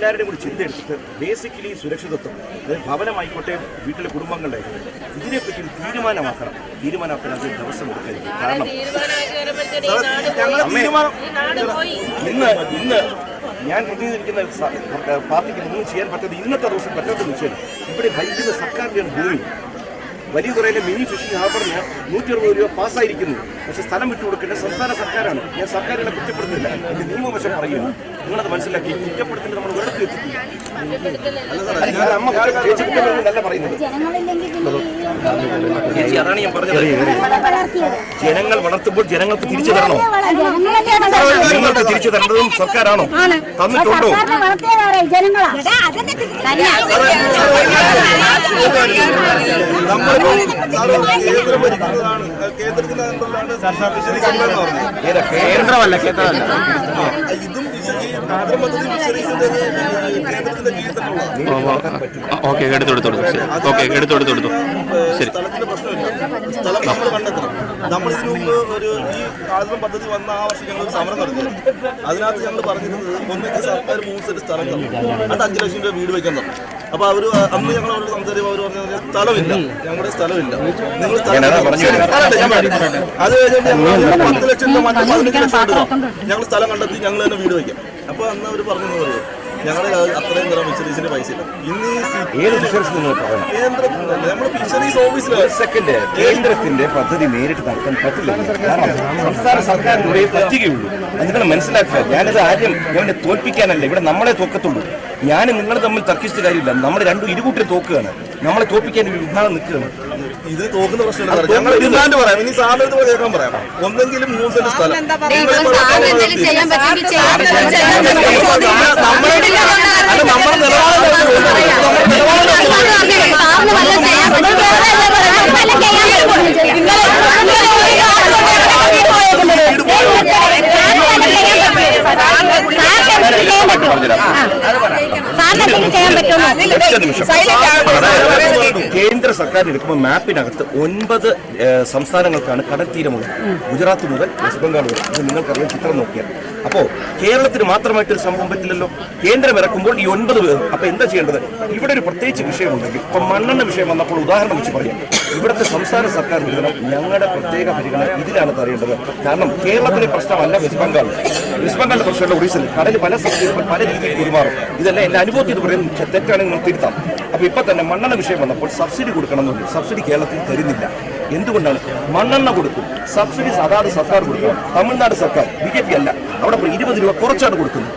എല്ലാവരുടെയും കൂടി ചിന്ത എടുത്തിട്ട് ബേസിക്കലി സുരക്ഷിതത്വം അതായത് ഭവനമായിക്കോട്ടെ വീട്ടിലെ കുടുംബങ്ങളുടെ ഇതിനെപ്പറ്റി ഒരു തീരുമാനമാക്കണം. തീരുമാനമാക്കാൻ അത് ദിവസം എടുക്കാതിരിക്കും കാരണം. തീരുമാനം ഇന്ന് ഇന്ന് ഞാൻ പ്രതിനിധിക്കുന്ന പാർട്ടിക്ക് ഒന്നും ചെയ്യാൻ പറ്റാത്ത ഇന്നത്തെ ദിവസം പറ്റത്തില്ല ഇവിടെ ഭരിക്കുന്ന സർക്കാരിന്റെ ഭൂമി വലിയ തുറയിലെ മിനി ഫിഷിംഗ് ഹാർബറിന് നൂറ്റി അറുപത് രൂപ പാസ്സായിരിക്കുന്നു. പക്ഷേ സ്ഥലം വിട്ടുകൊടുക്കേണ്ട സംസ്ഥാന സർക്കാരാണ്. ഞാൻ സർക്കാരിനെ കുറ്റപ്പെടുത്തില്ല എന്റെ നിയമവശം പറയുന്നു. നിങ്ങളത് മനസ്സിലാക്കി കുറ്റപ്പെടുത്തേണ്ടത് നമ്മൾ വെറുതെ എത്തിക്കും. ചേച്ചി അതാണ് ഞാൻ പറഞ്ഞത് ജനങ്ങൾ വളർത്തുമ്പോൾ ജനങ്ങൾക്ക് തിരിച്ചു തരണോ? നിങ്ങൾക്ക് തിരിച്ചു തരേണ്ടതും സർക്കാരാണോ? തന്നിട്ടുണ്ടോ? കേന്ദ്രമല്ല കേന്ദ്രമല്ല. ഇതും ഓക്കെ എടുത്തു എടുത്തു ഓക്കെ എടുത്തു എടുത്തു എടുത്തു ശരി. സ്ഥലം നമ്മൾ കണ്ടെത്തണം നമ്മൾ ഇതിനു മുമ്പ് ഒരു ഈ ആളുകൾ പദ്ധതി വന്ന ആ. വർഷം ഞങ്ങൾ സമരം നടത്തി അതിനകത്ത് ഞങ്ങൾ പറഞ്ഞിരുന്നത് ഒന്നിച്ച് സർക്കാർ മൂന്ന് സെന്റ് സ്ഥലം തന്നു അത് അഞ്ച് ലക്ഷം രൂപ വീട് വെക്കാൻ തന്നു അപ്പൊ അവർ അന്ന് ഞങ്ങൾ അവരോട് സംസാരിക്കുമ്പോൾ അവർ പറഞ്ഞത് സ്ഥലമില്ല. ഞങ്ങളുടെ സ്ഥലമില്ല. നിങ്ങൾ സ്ഥലം പറഞ്ഞു ഞാൻ. അത് കഴിഞ്ഞിട്ട് ഞങ്ങൾ പത്ത് ലക്ഷം രൂപ മറ്റേ പതിനഞ്ച് ലക്ഷം രൂപ ഞങ്ങൾ സ്ഥലം കണ്ടെത്തി ഞങ്ങൾ തന്നെ വീട് വയ്ക്കാം. അപ്പൊ അന്ന് അവർ പറഞ്ഞു ഞങ്ങളുടെ കയ്യിൽ അത്രയും തരം ഫിഷറീസിന്റെ പൈസ ഇല്ല. ഇന്ന് ഈ സി- ഏത് ഫിഷറീസ് നിങ്ങൾ പറയണം? കേന്ദ്രത്തിൽ നമ്മുടെ ഫിഷറീസ് ഓഫീസിലാണ് ഒരു സെക്കൻഡ്. കേന്ദ്രത്തിന്റെ പദ്ധതി നേരിട്ട് നടത്താൻ പറ്റില്ല. സംസ്ഥാന സർക്കാരിനുടേ പറ്റുകയുള്ളൂ അത് നിങ്ങൾ മനസ്സിലാക്കുക. ഞാനിത് ആദ്യം ഇവനെ തോൽപ്പിക്കാനല്ല. ഇവിടെ നമ്മളെ തോക്കത്തുള്ളൂ. ഞാൻ നിങ്ങൾ തമ്മിൽ തർക്കിച്ചിട്ട് കാര്യമില്ല. നമ്മൾ രണ്ടും ഇരുകൂട്ടി തോക്കുകയാണ്. നമ്മളെ തോൽപ്പിക്കാൻ ഒരു വിഭാഗം നിൽക്കുകയാണ്. ഇത് തോക്കുന്ന പ്രശ്നമില്ല ഞങ്ങൾ ഡിമാൻഡ് പറയാം ഇനി സാറിന് അടുത്ത് കേൾക്കാൻ പറയാം ഒന്നെങ്കിലും മൂന്ന് സെന്റ് സ്ഥലം നമ്മുടെ ഉള്ളൂ. ചെയ്യാൻ. അതായത് കേന്ദ്ര സർക്കാർ എടുക്കുമ്പോൾ മാപ്പിനകത്ത് ഒൻപത് സംസ്ഥാനങ്ങൾക്കാണ് കടൽത്തീരമുള്ളത്. ഗുജറാത്ത് മുതൽ വെസ്റ്റ് ബംഗാൾ വരെ. ഇത് നിങ്ങൾക്കറിയാം ചിത്രം നോക്കിയാൽ. അപ്പോ കേരളത്തിന് മാത്രമായിട്ട് ഒരു സംഭവം പറ്റില്ലല്ലോ? കേന്ദ്രം ഇറക്കുമ്പോൾ ഈ ഒൻപത് പേർ. അപ്പൊ എന്താ ചെയ്യേണ്ടത്? ഇവിടെ ഒരു പ്രത്യേകിച്ച് വിഷയമുണ്ടെങ്കിൽ ഇപ്പൊ മണ്ണെണ്ണ വിഷയം വന്നപ്പോൾ ഉദാഹരണം വെച്ച് പറയാം. ഇവിടുത്തെ സംസ്ഥാന സർക്കാർ വിധനം ഞങ്ങളുടെ പ്രത്യേക പരിഗണന ഇതിലാണ് അറിയേണ്ടത് കാരണം കേരളത്തിലെ പ്രശ്നമല്ല വെസ്റ്റ് ബംഗാൾ. വെസ്റ്റ് ബംഗാളിന്റെ പ്രശ്നമല്ല ഒഡീഷയിൽ കടൽ പല സ്ഥലത്തും പല രീതിയിൽ പെരുമാറും. ഇതെല്ലാം എന്റെ അനുഭവത്തിൽ ഇത് പറയും തെറ്റാണെങ്കിൽ നിങ്ങൾ തിരുത്താം. അപ്പൊ ഇപ്പൊ തന്നെ മണ്ണെണ്ണ വിഷയം വന്നപ്പോൾ സബ്സിഡി കൊടുക്കണമെന്നുണ്ട്. സബ്സിഡി കേരളത്തിൽ തരുന്നില്ല. എന്തുകൊണ്ടാണ്? മണ്ണെണ്ണ കൊടുക്കും. സബ്സിഡി അതാത് സർക്കാർ കൊടുക്കണം. തമിഴ്നാട് സർക്കാർ ബി ജെ പി അല്ല. അവിടെ ഇരുപത് രൂപ കുറച്ചാണ് കൊടുക്കുന്നത്.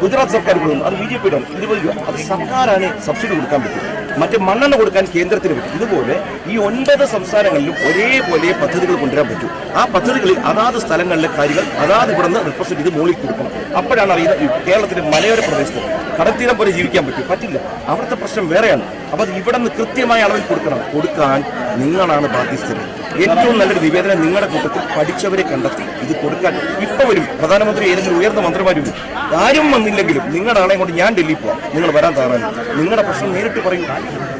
ഗുജറാത്ത് സർക്കാർ കൊടുക്കുന്നു അത് ബി ജെ പിയുടെ ഇരുപത് രൂപ. അത് സർക്കാരാണ് സബ്സിഡി കൊടുക്കാൻ പറ്റും മറ്റ് മണ്ണെണ്ണ കൊടുക്കാൻ കേന്ദ്രത്തിന് പറ്റും. ഇതുപോലെ ഈ ഒൻപത് സംസ്ഥാനങ്ങളിലും ഒരേപോലെ പദ്ധതികൾ കൊണ്ടുവരാൻ പറ്റും. ആ പദ്ധതികളിൽ അതാത് സ്ഥലങ്ങളിലെ കാര്യങ്ങൾ അതാത് ഇവിടെ നിന്ന് റിപ്രസെന്റ് ചെയ്ത് മുകളിൽ കൊടുക്കണം. അപ്പോഴാണ് അറിയുന്നത് കേരളത്തിലെ മലയോര പ്രദേശത്ത് കടത്തീരം പോലെ ജീവിക്കാൻ പറ്റും. പറ്റില്ല. അവിടുത്തെ പ്രശ്നം വേറെയാണ്. അപ്പോൾ അത് ഇവിടെ നിന്ന് കൃത്യമായ അളവിൽ കൊടുക്കണം. കൊടുക്കാൻ നിങ്ങളാണ് ബാധ്യസ്ഥര്. ഏറ്റവും നല്ലൊരു നിവേദനം നിങ്ങളുടെ കൂട്ടത്തിൽ പഠിച്ചവരെ കണ്ടെത്തി ഇത് കൊടുക്കാൻ ഇപ്പൊ വരും. പ്രധാനമന്ത്രി ഏതെങ്കിലും ഉയർന്ന മന്ത്രിമാരും ആരും വന്നില്ലെങ്കിലും നിങ്ങളുടെ ആളെ കൊണ്ട് ഞാൻ ഡൽഹി പോവാം. നിങ്ങൾ വരാൻ തയ്യാറാണ് നിങ്ങളുടെ പ്രശ്നം നേരിട്ട് പറയും.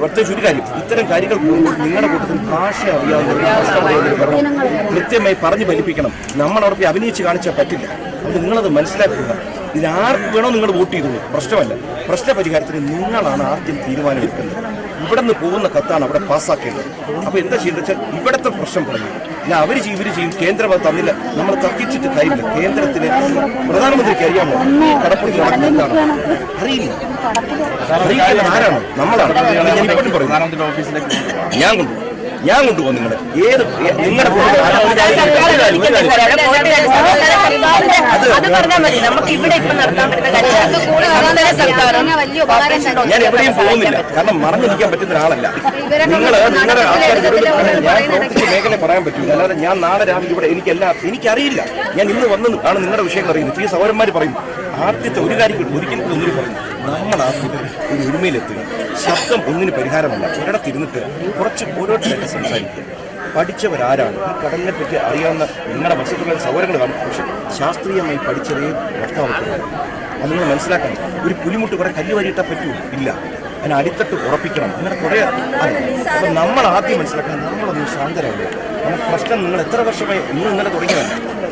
പ്രത്യേകിച്ച് ഒരു കാര്യം ഇത്തരം കാര്യങ്ങൾ പോകുമ്പോൾ നിങ്ങളുടെ കൂട്ടത്തിൽ ഭാഷ അറിയാവുന്ന കൃത്യമായി പറഞ്ഞു ഫലിപ്പിക്കണം. നമ്മൾ അവിടെ അഭിനയിച്ച് കാണിച്ചാൽ പറ്റില്ല. അത് നിങ്ങളത് മനസ്സിലാക്കുക ഇതിനാർക്ക് വേണോ നിങ്ങൾ വോട്ട് ചെയ്തോളൂ പ്രശ്നമല്ല പ്രശ്ന പരിഹാരത്തിന് നിങ്ങളാണ് ആദ്യം തീരുമാനമെടുക്കുന്നത് ഇവിടെ നിന്ന് പോകുന്ന കത്താണ് അവിടെ പാസ്സാക്കേണ്ടത് അപ്പോൾ എന്താ ചെയ്യുന്നത് വെച്ചാൽ ഇവിടുത്തെ പ്രശ്നം പറഞ്ഞു ഞാൻ അവർ ചെയ്യും ഇവർ ചെയ്യും കേന്ദ്രം അത് തന്നില്ല നമ്മൾ തർക്കിച്ചിട്ട് കാര്യമില്ല കേന്ദ്രത്തിന് പ്രധാനമന്ത്രിക്ക് അറിയാമോ കടപ്പുറത്ത് നടക്കുന്നത് അറിയില്ല അറിയില്ല ആരാണ് നമ്മളാണ് ഞാൻ ഇപ്പോഴും പറയും ഞാൻ കൊണ്ടുപോകും ഞാൻ കൊണ്ടുപോകും നിങ്ങളെ ഏത് നിങ്ങളുടെ അത് പറഞ്ഞാൽ മതി. നമുക്ക് ഇവിടെ ഇപ്പൊ നടത്താൻ പറ്റുന്ന കാര്യം വലിയ ഉപകാരം ഞാൻ എവിടെയും പോകുന്നില്ല. കാരണം മറന്നിരിക്കാൻ നിൽക്കാൻ പറ്റുന്ന ഒരാളല്ല. നിങ്ങൾ നിങ്ങളുടെ ആൾക്കാർ ഞാൻ മേഖല പറയാൻ പറ്റൂ. അല്ലാതെ ഞാൻ നാളെ രാവിലെ ഇവിടെ എനിക്കെല്ലാ എനിക്കറിയില്ല. ഞാൻ ഇന്ന് വന്നു ആണ് നിങ്ങളുടെ വിഷയങ്ങൾ അറിയുന്നത്. ഈ സൗരന്മാർ പറയും ആദ്യത്തെ ഒരു കാര്യം ഒരിക്കലും ഒന്നിനും പറയും. നമ്മൾ ഒരു ഒരുമയിലെത്തുക. ശബ്ദം ഒന്നിന് പരിഹാരമല്ല. ഒരിടത്തിരുന്നിട്ട് കുറച്ച് ഓരോരുത്തരായിട്ട് സംസാരിക്കുക. പഠിച്ചവരാരാണ്? ഈ കടലിനെ പറ്റി അറിയാവുന്ന നിങ്ങളുടെ മത്സ്യത്തൊഴിലാളി സൗകര്യങ്ങൾ കാണും. പക്ഷെ ശാസ്ത്രീയമായി പഠിച്ചതേ വ്യക്തമാക്കുന്നത് അത് നിങ്ങൾ മനസ്സിലാക്കണം. ഒരു പുലിമുട്ട് കുറെ കല്ല് വരിയിട്ടാൽ പറ്റൂ? ഇല്ല. അതിന് അടിത്തട്ട് ഉറപ്പിക്കണം. അങ്ങനെ കുറേ അപ്പം നമ്മൾ ആദ്യം മനസ്സിലാക്കണം. നമ്മളൊന്ന് ശാന്തരാകുക കാരണം പ്രശ്നം നിങ്ങൾ എത്ര വർഷമായി ഇന്ന് ഇന്നലെ തുടങ്ങിയതല്ല.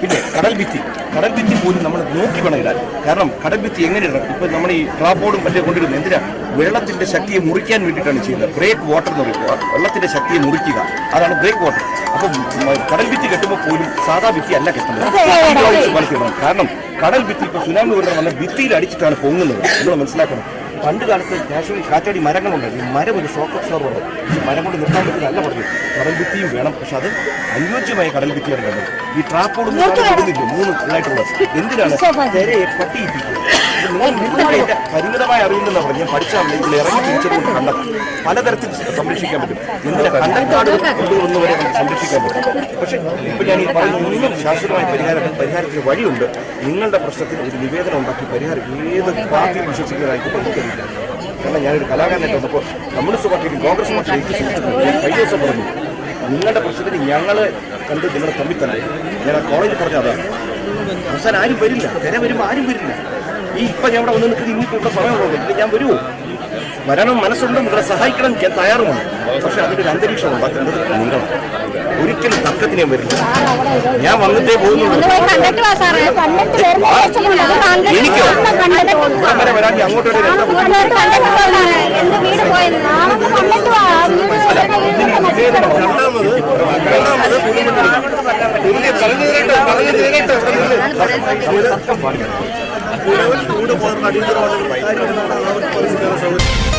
പിന്നെ കടൽ ഭിത്തി. കടൽ ഭിത്തി പോലും നമ്മൾ നോക്കി വേണം ഇടാൻ കാരണം കടൽ ഭിത്തി എങ്ങനെ ഇടണം ഇപ്പൊ നമ്മൾ ഈ ട്രാപ്പോർഡും മറ്റേ കൊണ്ടിരുന്നത് എന്തിനാ? വെള്ളത്തിന്റെ ശക്തിയെ മുറിക്കാൻ വേണ്ടിയിട്ടാണ് ചെയ്യുന്നത്. ബ്രേക്ക് വാട്ടർ എന്ന് പറയുന്നത് വെള്ളത്തിന്റെ ശക്തിയെ മുറിക്കുക. അതാണ് ബ്രേക്ക് വാട്ടർ അപ്പം കടൽ ഭിത്തി കെട്ടുമ്പോൾ പോലും സാധാ ഭിത്തി അല്ല കെട്ടുന്നത്. കാരണം കടൽ ഭിത്തി ഇപ്പൊ സുനാമി വരുന്ന ഭിത്തിയിൽ അടിച്ചിട്ടാണ് പൊങ്ങുന്നത്. നമ്മൾ മനസ്സിലാക്കണം. പണ്ട് കാലത്ത് കാശ്മീർ കാറ്റാടി മരങ്ങളുണ്ട്. ഈ മരം ഒരു ഷോക്ക് അബ്സോർബർ മരം കൊണ്ട് നിർത്താൻ പറ്റില്ല അല്ല പറഞ്ഞു കടൽ ഭിത്തിയും വേണം. പക്ഷെ അത് അനുയോജ്യമായ കടൽ ഭിത്തിയാണ് വേണ്ടത് ഈ ട്രാപ്പോട് ഇടുന്നില്ല മൂന്ന് ഇതായിട്ടുള്ളത് എന്തിനാണ് തിരയെ പട്ടിയിപ്പിക്കുക പരിമിതമായ അറിവില്ലെന്നാ പറഞ്ഞു ഇതിൽ ഇറങ്ങി തിരിച്ചതുകൊണ്ട് കണ്ടത് പലതരത്തിൽ സംരക്ഷിക്കാൻ പറ്റും. എന്തിനാ കണ്ടൽക്കാട് കൊണ്ടുവന്നവരെ നമുക്ക് സംരക്ഷിക്കാൻ പറ്റും. പക്ഷെ ഇപ്പൊ ഞാൻ ഈ പറയുന്ന ഒന്നും ശാശ്വതമായ പരിഹാരം പരിഹാരത്തിന് വഴിയുണ്ട്. നിങ്ങളുടെ പ്രശ്നത്തിന് ഒരു നിവേദനം ഉണ്ടാക്കി പരിഹാരം ഏത് പാർട്ടി വിശ്വസിക്കുന്നതായിട്ട് എനിക്കറിയില്ല. കാരണം ഞാനൊരു കലാകാരനായിട്ട് വന്നപ്പോൾ കമ്മ്യൂണിസ്റ്റ് പാർട്ടിയിലും കോൺഗ്രസ് പാർട്ടിയിലേക്ക് കൈ ഞാൻ കഴിഞ്ഞ ദിവസം പറഞ്ഞു നിങ്ങളുടെ പ്രശ്നത്തിന് ഞങ്ങൾ കണ്ട് നിങ്ങളെ തമ്മിൽ തന്നെ. ഞാൻ ആ കോളേജിൽ പറഞ്ഞ അതാണ്. അവസാനം ആരും വരില്ല. തിര വരുമ്പോൾ ആരും വരില്ല. ഈ ഇപ്പൊ ഞാൻ ഇവിടെ വന്ന് നിൽക്കുന്നത് ഇനി ഇവിടെ സമയമുള്ളൂ ഇല്ല ഞാൻ വരുമോ വരണം മനസ്സുണ്ട് നിങ്ങളെ സഹായിക്കണം ഞാൻ തയ്യാറുമാണ് പക്ഷെ അതിന്റെ ഒരു അന്തരീക്ഷം ഉണ്ടാക്കുന്നത് നിങ്ങളാണ്. ഒരിക്കലും തർക്കത്തിന് ഞാൻ വരില്ല. ഞാൻ വന്നിട്ടേ പോകുന്നുള്ളൂ. എനിക്കോ? അങ്ങനെ വരാൻ അങ്ങോട്ട് രണ്ടാമത് പറഞ്ഞു തീരട്ടെ പറഞ്ഞു തീരട്ടെ പാടില്ല ചൂട് പോകുന്ന അടിയന്തരമായിട്ട് ഒരു കാര്യം